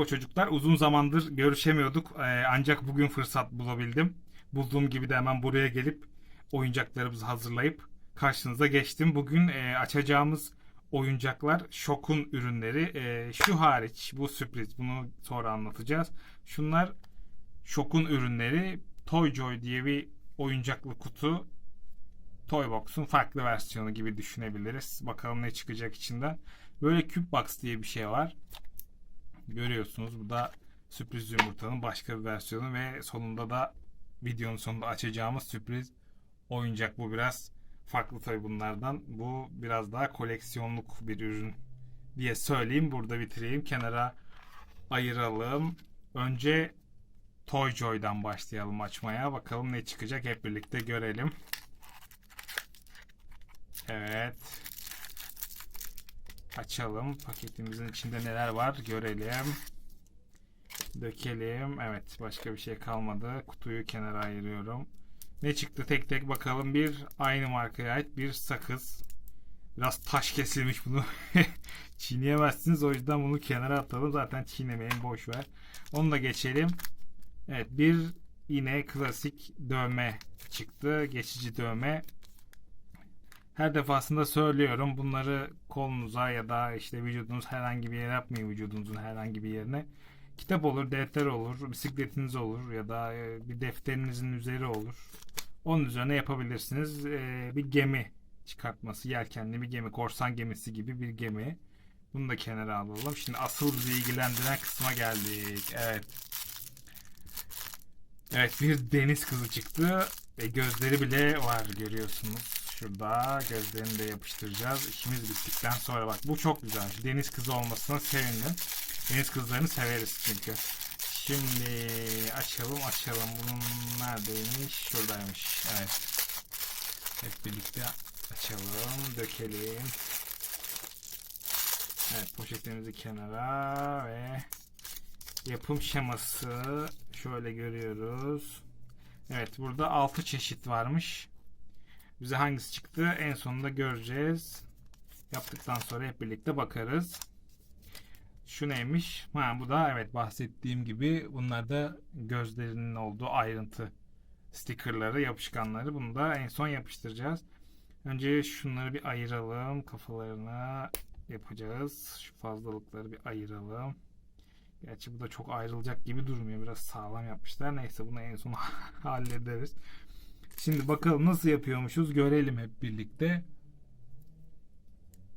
Merhaba çocuklar. Uzun zamandır görüşemiyorduk. Ee, ancak bugün fırsat bulabildim. Bulduğum gibi de hemen buraya gelip oyuncaklarımızı hazırlayıp karşınıza geçtim. Bugün e, açacağımız oyuncaklar Şok'un ürünleri. E, şu hariç bu sürpriz. Bunu sonra anlatacağız. Şunlar Şok'un ürünleri. Toyjoy diye bir oyuncaklı kutu. Toybox'un farklı versiyonu gibi düşünebiliriz. Bakalım ne çıkacak içinden. Böyle Cube Box diye bir şey var. Görüyorsunuz bu da sürpriz yumurtanın başka bir versiyonu ve sonunda da videonun sonunda açacağımız sürpriz oyuncak. Bu biraz farklı tabii bunlardan. Bu biraz daha koleksiyonluk bir ürün diye söyleyeyim. Burada bitireyim. Kenara ayıralım. Önce Toyjoy'dan başlayalım açmaya. Bakalım ne çıkacak hep birlikte görelim. Evet. Açalım. Paketimizin içinde neler var görelim. Dökelim. Evet başka bir şey kalmadı. Kutuyu kenara ayırıyorum. Ne çıktı tek tek bakalım. Bir aynı markaya ait bir sakız. Biraz taş kesilmiş bunu. Çiğneyemezsiniz. O yüzden bunu kenara atalım. Zaten çiğnemeyin boş ver. Onu da geçelim. Evet bir yine klasik dövme çıktı. Geçici dövme. Her defasında söylüyorum bunları kolunuza ya da işte vücudunuz herhangi bir yere yapmayın vücudunuzun herhangi bir yerine. Kitap olur, defter olur, bisikletiniz olur ya da e, bir defterinizin üzeri olur. Onun üzerine yapabilirsiniz. E, bir gemi çıkartması, yelkenli bir gemi, korsan gemisi gibi bir gemi. Bunu da kenara alalım. Şimdi asıl bizi ilgilendiren kısma geldik. Evet. Evet bir deniz kızı çıktı ve gözleri bile var görüyorsunuz. Şurada gözlerini de yapıştıracağız. İşimiz bittikten sonra bak bu çok güzel. Deniz kızı olmasına sevindim. Deniz kızlarını severiz çünkü. Şimdi açalım açalım. Bunun neredeymiş? Şuradaymış. Evet. Hep birlikte açalım. Dökelim. Evet poşetimizi kenara ve yapım şeması şöyle görüyoruz. Evet burada 6 çeşit varmış. Bize hangisi çıktı en sonunda göreceğiz. Yaptıktan sonra hep birlikte bakarız. Şu neymiş? Ha, bu da evet bahsettiğim gibi bunlar da gözlerinin olduğu ayrıntı stickerları, yapışkanları. Bunu da en son yapıştıracağız. Önce şunları bir ayıralım. Kafalarına yapacağız. Şu fazlalıkları bir ayıralım. Gerçi bu da çok ayrılacak gibi durmuyor. Biraz sağlam yapmışlar. Neyse bunu en son hallederiz. Şimdi bakalım nasıl yapıyormuşuz görelim hep birlikte.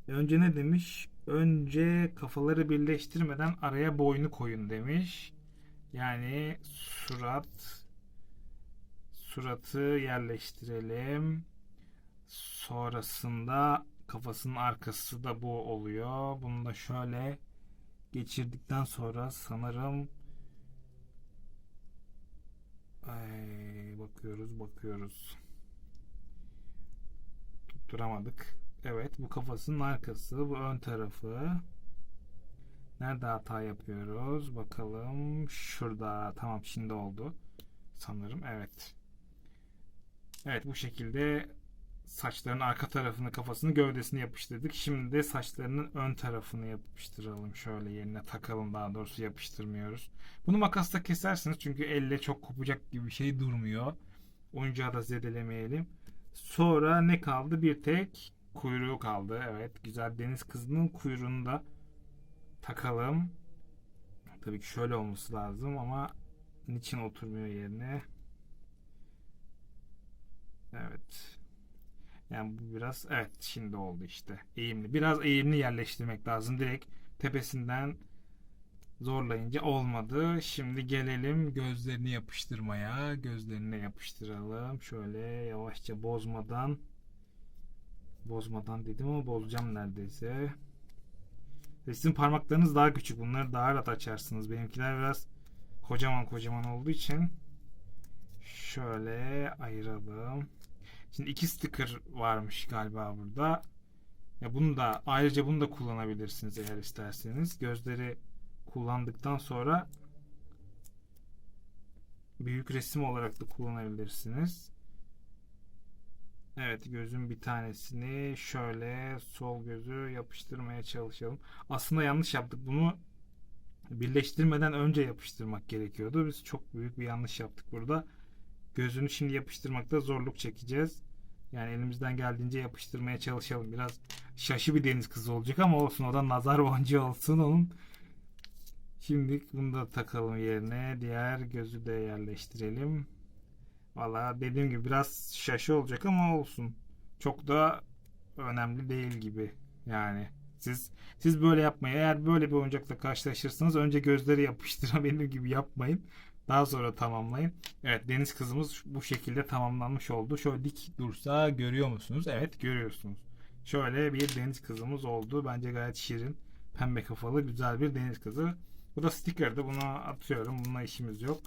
Önce ne demiş? Önce kafaları birleştirmeden araya boynu koyun demiş. Yani surat suratı yerleştirelim. Sonrasında kafasının arkası da bu oluyor. Bunu da şöyle geçirdikten sonra sanırım Ay, bakıyoruz bakıyoruz. Tutturamadık. Evet bu kafasının arkası bu ön tarafı. Nerede hata yapıyoruz? Bakalım. Şurada. Tamam şimdi oldu. Sanırım evet. Evet bu şekilde saçların arka tarafını kafasını gövdesini yapıştırdık. Şimdi de saçlarının ön tarafını yapıştıralım. Şöyle yerine takalım daha doğrusu yapıştırmıyoruz. Bunu makasla kesersiniz çünkü elle çok kopacak gibi bir şey durmuyor. Oyuncağı da zedelemeyelim. Sonra ne kaldı? Bir tek kuyruğu kaldı. Evet güzel deniz kızının kuyruğunu da takalım. Tabii ki şöyle olması lazım ama niçin oturmuyor yerine? Evet. Yani bu biraz evet şimdi oldu işte. Eğimli. Biraz eğimli yerleştirmek lazım. Direkt tepesinden zorlayınca olmadı. Şimdi gelelim gözlerini yapıştırmaya. Gözlerine yapıştıralım. Şöyle yavaşça bozmadan bozmadan dedim ama bozacağım neredeyse. Sizin parmaklarınız daha küçük. Bunları daha rahat açarsınız. Benimkiler biraz kocaman kocaman olduğu için şöyle ayıralım. Şimdi iki sticker varmış galiba burada. Ya bunu da ayrıca bunu da kullanabilirsiniz eğer isterseniz. Gözleri kullandıktan sonra büyük resim olarak da kullanabilirsiniz. Evet gözün bir tanesini şöyle sol gözü yapıştırmaya çalışalım. Aslında yanlış yaptık. Bunu birleştirmeden önce yapıştırmak gerekiyordu. Biz çok büyük bir yanlış yaptık burada. Gözünü şimdi yapıştırmakta zorluk çekeceğiz. Yani elimizden geldiğince yapıştırmaya çalışalım. Biraz şaşı bir deniz kızı olacak ama olsun o da nazar boncuğu olsun onun. Şimdi bunu da takalım yerine. Diğer gözü de yerleştirelim. Valla dediğim gibi biraz şaşı olacak ama olsun. Çok da önemli değil gibi. Yani siz siz böyle yapmayın. Eğer böyle bir oyuncakla karşılaşırsanız önce gözleri yapıştırın benim gibi yapmayın. Daha sonra tamamlayın. Evet deniz kızımız bu şekilde tamamlanmış oldu. Şöyle dik dursa görüyor musunuz? Evet görüyorsunuz. Şöyle bir deniz kızımız oldu. Bence gayet şirin, pembe kafalı, güzel bir deniz kızı. Bu da sticker'dı. Buna atıyorum. Bununla işimiz yok.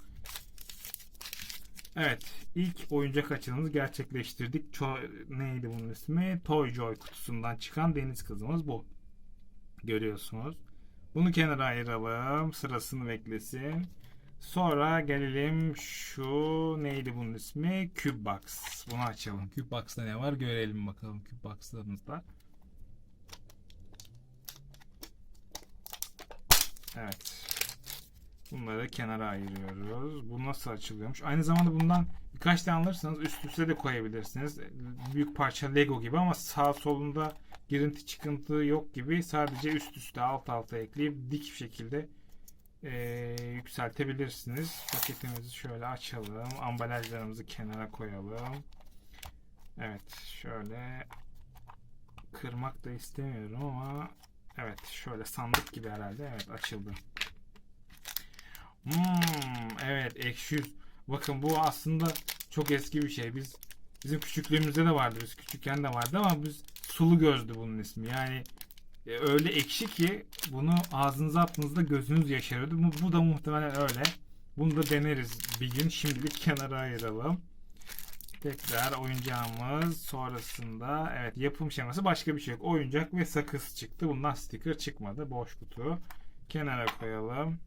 Evet. ilk oyuncak açılımımızı gerçekleştirdik. Ço- neydi bunun ismi? Toy Joy kutusundan çıkan deniz kızımız bu. Görüyorsunuz. Bunu kenara ayıralım. Sırasını beklesin. Sonra gelelim şu neydi bunun ismi? Cubebox. Bunu açalım. Cubebox'ta ne var görelim bakalım Cubebox'larımızda. Evet. Bunları kenara ayırıyoruz. Bu nasıl açılıyormuş? Aynı zamanda bundan birkaç tane alırsanız üst üste de koyabilirsiniz. Büyük parça Lego gibi ama sağ solunda girinti çıkıntı yok gibi sadece üst üste alt alta ekleyip dik bir şekilde eee, yükseltebilirsiniz. Paketimizi şöyle açalım. Ambalajlarımızı kenara koyalım. Evet şöyle kırmak da istemiyorum ama evet şöyle sandık gibi herhalde. Evet açıldı. Hmm, evet ekşi. Bakın bu aslında çok eski bir şey. Biz bizim küçüklüğümüzde de vardı. Biz küçükken de vardı ama biz sulu gözdü bunun ismi. Yani e, öyle ekşi ki bunu ağzınıza attığınızda gözünüz yaşarıyordu. Bu, bu da muhtemelen öyle. Bunu da deneriz bir gün. Şimdilik kenara ayıralım. Tekrar oyuncağımız sonrasında evet yapım şeması başka bir şey yok. Oyuncak ve sakız çıktı. Bundan sticker çıkmadı. Boş kutu. Kenara koyalım.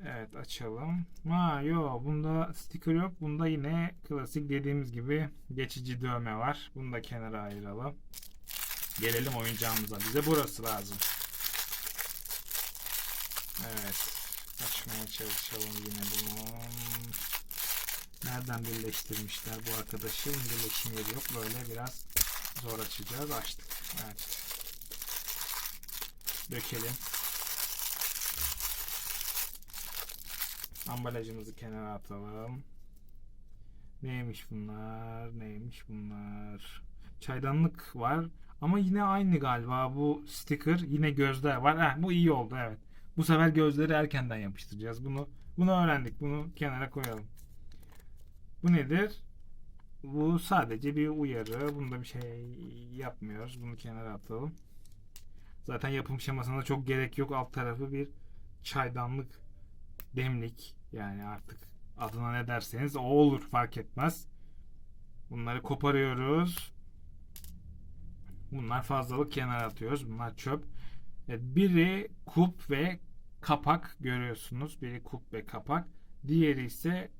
Evet açalım. Ha yo bunda sticker yok. Bunda yine klasik dediğimiz gibi geçici dövme var. Bunu da kenara ayıralım. Gelelim oyuncağımıza. Bize burası lazım. Evet. Açmaya çalışalım yine bunu. Nereden birleştirmişler bu arkadaşı? Birleşim yeri yok. Böyle biraz zor açacağız. Açtık. Evet. Dökelim. Ambalajımızı kenara atalım. Neymiş bunlar? Neymiş bunlar? Çaydanlık var. Ama yine aynı galiba bu sticker. Yine gözler var. Heh, bu iyi oldu evet. Bu sefer gözleri erkenden yapıştıracağız. Bunu bunu öğrendik. Bunu kenara koyalım. Bu nedir? Bu sadece bir uyarı. Bunda bir şey yapmıyoruz. Bunu kenara atalım. Zaten yapım şemasına çok gerek yok. Alt tarafı bir çaydanlık demlik. Yani artık adına ne derseniz o olur fark etmez. Bunları koparıyoruz. Bunlar fazlalık kenara atıyoruz. Bunlar çöp. Evet, biri kup ve kapak görüyorsunuz. Biri kup ve kapak. Diğeri ise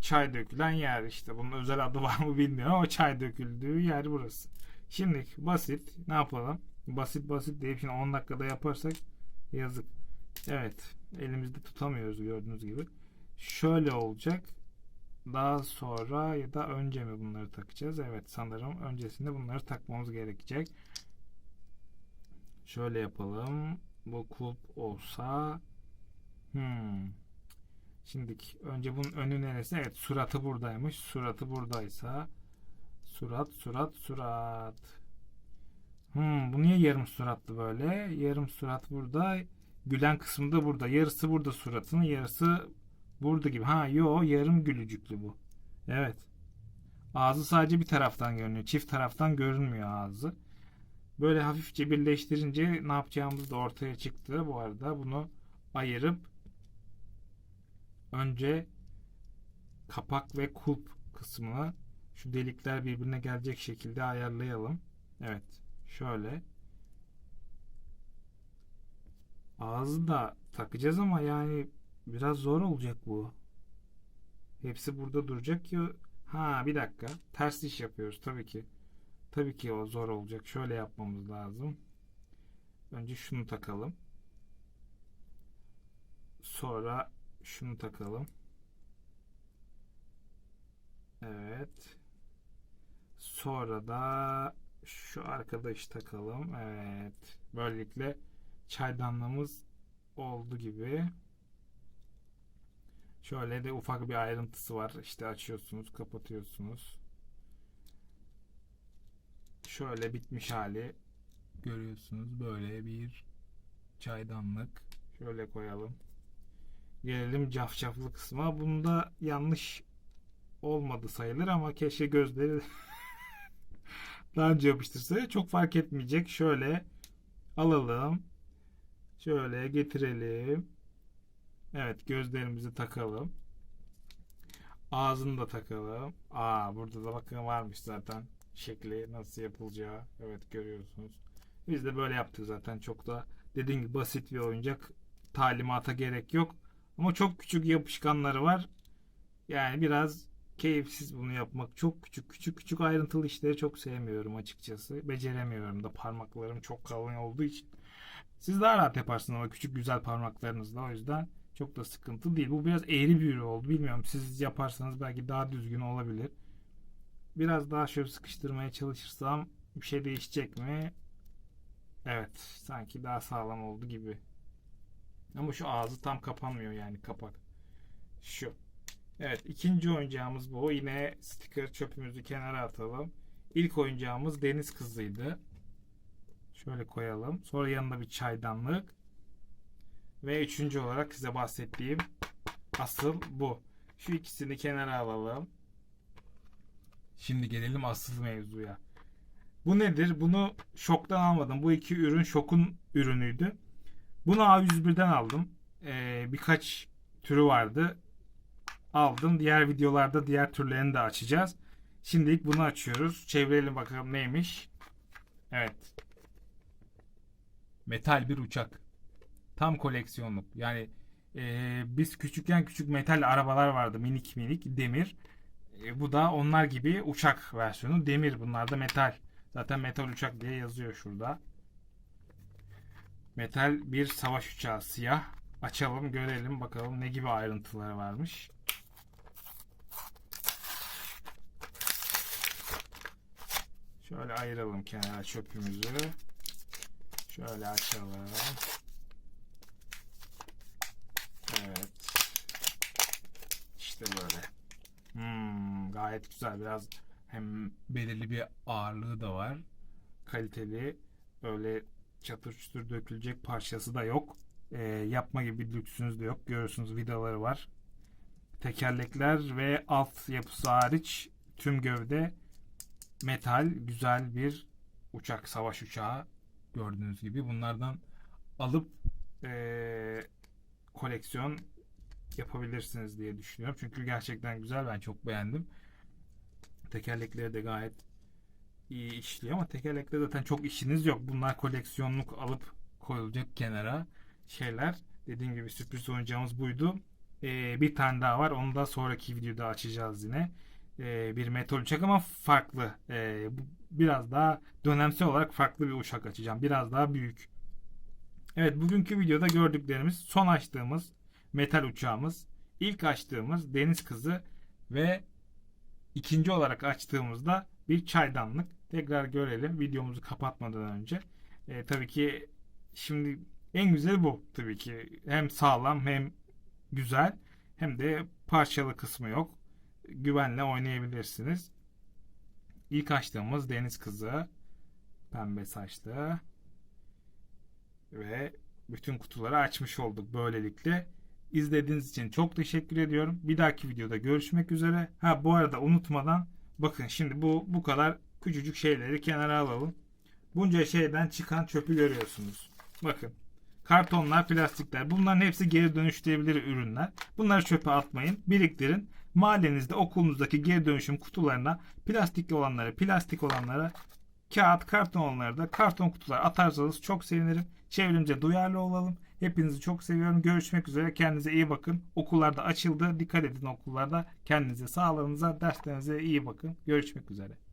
çay dökülen yer işte. Bunun özel adı var mı bilmiyorum ama çay döküldüğü yer burası. Şimdi basit. Ne yapalım? Basit basit deyip şimdi 10 dakikada yaparsak yazık. Evet. Elimizde tutamıyoruz gördüğünüz gibi. Şöyle olacak. Daha sonra ya da önce mi bunları takacağız? Evet sanırım öncesinde bunları takmamız gerekecek. Şöyle yapalım. Bu kulp olsa hmm. Şimdi önce bunun önü neresi? Evet suratı buradaymış. Suratı buradaysa surat surat surat. Hmm, bu niye yarım suratlı böyle? Yarım surat burada. Gülen kısmı da burada. Yarısı burada suratının, yarısı burada gibi. Ha yo yarım gülücüklü bu. Evet. Ağzı sadece bir taraftan görünüyor. Çift taraftan görünmüyor ağzı. Böyle hafifçe birleştirince ne yapacağımız da ortaya çıktı. Bu arada bunu ayırıp önce kapak ve kulp kısmını şu delikler birbirine gelecek şekilde ayarlayalım. Evet. Şöyle. Ağzı da takacağız ama yani biraz zor olacak bu. Hepsi burada duracak ki ha bir dakika ters iş yapıyoruz tabii ki. Tabii ki o zor olacak. Şöyle yapmamız lazım. Önce şunu takalım. Sonra şunu takalım. Evet. Sonra da şu arkadaş takalım. Evet. Böylelikle çaydanlığımız oldu gibi. Şöyle de ufak bir ayrıntısı var. İşte açıyorsunuz, kapatıyorsunuz. Şöyle bitmiş hali görüyorsunuz. Böyle bir çaydanlık. Şöyle koyalım. Gelelim cafcaflı kısma. Bunda yanlış olmadı sayılır ama keşke gözleri daha önce yapıştırsa çok fark etmeyecek. Şöyle alalım. Şöyle getirelim. Evet gözlerimizi takalım. Ağzını da takalım. Aa burada da bakın varmış zaten şekli nasıl yapılacağı. Evet görüyorsunuz. Biz de böyle yaptık zaten çok da dediğim gibi basit bir oyuncak. Talimata gerek yok. Ama çok küçük yapışkanları var. Yani biraz keyifsiz bunu yapmak. Çok küçük küçük küçük ayrıntılı işleri çok sevmiyorum açıkçası. Beceremiyorum da parmaklarım çok kalın olduğu için. Siz daha rahat yaparsınız ama küçük güzel parmaklarınızla o yüzden çok da sıkıntı değil. Bu biraz eğri bir oldu. Bilmiyorum siz yaparsanız belki daha düzgün olabilir. Biraz daha şöyle sıkıştırmaya çalışırsam bir şey değişecek mi? Evet sanki daha sağlam oldu gibi. Ama şu ağzı tam kapanmıyor yani kapak. Şu. Evet ikinci oyuncağımız bu. Yine sticker çöpümüzü kenara atalım. İlk oyuncağımız deniz kızıydı. Şöyle koyalım. Sonra yanında bir çaydanlık. Ve üçüncü olarak size bahsettiğim asıl bu. Şu ikisini kenara alalım. Şimdi gelelim asıl mevzuya. Bu nedir? Bunu şoktan almadım. Bu iki ürün şokun ürünüydü. Bunu A101'den aldım. Ee, birkaç türü vardı. Aldım. Diğer videolarda diğer türlerini de açacağız. Şimdilik bunu açıyoruz. Çevirelim bakalım neymiş. Evet. Metal bir uçak. Tam koleksiyonluk. Yani e, biz küçükken küçük metal arabalar vardı. Minik minik demir. E, bu da onlar gibi uçak versiyonu. Demir bunlar da metal. Zaten metal uçak diye yazıyor şurada. Metal bir savaş uçağı siyah. Açalım görelim bakalım ne gibi ayrıntıları varmış. Şöyle ayıralım kenara çöpümüzü. Şöyle açalım. Evet. İşte böyle. Hmm, gayet güzel. Biraz hem belirli bir ağırlığı da var. Kaliteli. Böyle çatır çutur dökülecek parçası da yok. Ee, yapma gibi bir lüksünüz de yok. Görüyorsunuz vidaları var. Tekerlekler ve alt yapısı hariç tüm gövde metal güzel bir uçak savaş uçağı gördüğünüz gibi bunlardan alıp eee, koleksiyon yapabilirsiniz diye düşünüyorum. Çünkü gerçekten güzel ben çok beğendim. Tekerlekleri de gayet iyi işliyor ama tekerlekte zaten çok işiniz yok. Bunlar koleksiyonluk alıp koyulacak kenara şeyler. Dediğim gibi sürpriz oyuncağımız buydu. Ee, bir tane daha var. Onu da sonraki videoda açacağız yine. Ee, bir metal uçak ama farklı. Ee, biraz daha dönemsel olarak farklı bir uçak açacağım. Biraz daha büyük. Evet bugünkü videoda gördüklerimiz son açtığımız metal uçağımız, ilk açtığımız deniz kızı ve ikinci olarak açtığımızda bir çaydanlık. Tekrar görelim videomuzu kapatmadan önce. Ee, tabii ki şimdi en güzeli bu tabii ki. Hem sağlam hem güzel hem de parçalı kısmı yok. Güvenle oynayabilirsiniz. İlk açtığımız deniz kızı pembe saçlı ve bütün kutuları açmış olduk böylelikle. İzlediğiniz için çok teşekkür ediyorum. Bir dahaki videoda görüşmek üzere. Ha bu arada unutmadan bakın şimdi bu bu kadar küçücük şeyleri kenara alalım. Bunca şeyden çıkan çöpü görüyorsunuz. Bakın. Kartonlar, plastikler bunların hepsi geri dönüştürülebilir ürünler. Bunları çöpe atmayın. Biriktirin. Mahallenizde, okulunuzdaki geri dönüşüm kutularına plastikli olanları, plastik olanlara kağıt, karton olanları da karton kutular atarsanız çok sevinirim. Çevremize duyarlı olalım. Hepinizi çok seviyorum. Görüşmek üzere. Kendinize iyi bakın. Okullarda açıldı. Dikkat edin okullarda. Kendinize, sağlığınıza, derslerinize iyi bakın. Görüşmek üzere.